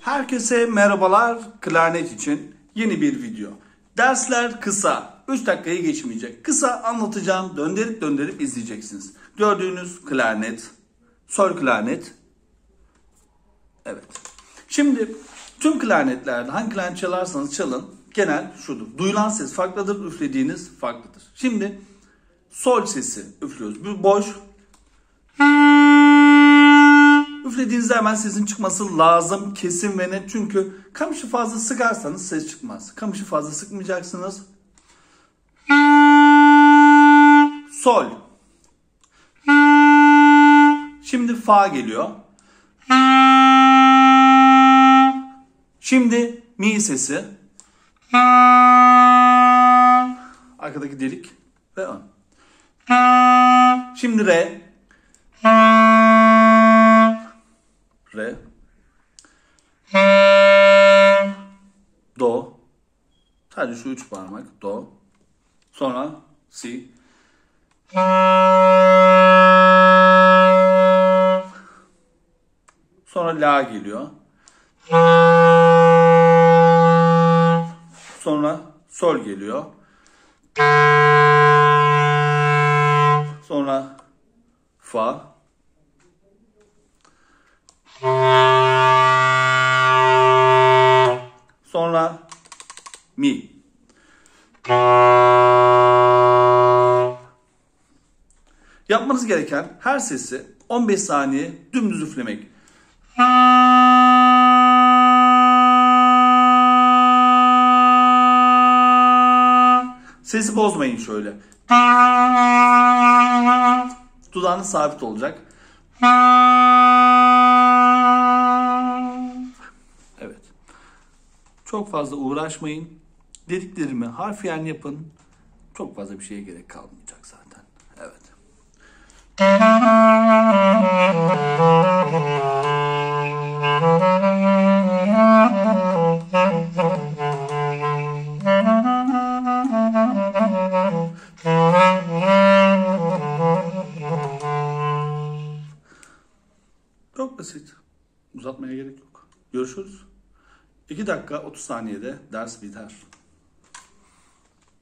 Herkese merhabalar klarnet için yeni bir video. Dersler kısa, 3 dakikayı geçmeyecek. Kısa anlatacağım, döndürüp döndürüp izleyeceksiniz. Gördüğünüz klarnet, sol klarnet. Evet. Şimdi tüm klarnetlerde hangi klarnet çalarsanız çalın genel şudur. Duyulan ses farklıdır, üflediğiniz farklıdır. Şimdi sol sesi üflüyoruz. Bu boş. Üflediğinizde hemen sesin çıkması lazım kesin ve net. Çünkü kamışı fazla sıkarsanız ses çıkmaz. Kamışı fazla sıkmayacaksınız. Sol. Şimdi fa geliyor. Şimdi mi sesi. Arkadaki delik ve ön. Şimdi re. Re. Do. Sadece şu üç parmak. Do. Sonra si. Sonra la geliyor. Sonra sol geliyor. Sonra fa. Sonra mi. Yapmanız gereken her sesi 15 saniye dümdüz üflemek. Sesi bozmayın şöyle. Dudağınız sabit olacak. Çok fazla uğraşmayın. Dediklerimi harfiyen yapın. Çok fazla bir şeye gerek kalmayacak zaten. Evet. Çok basit. Uzatmaya gerek yok. Görüşürüz. 2 dakika 30 saniyede ders biter.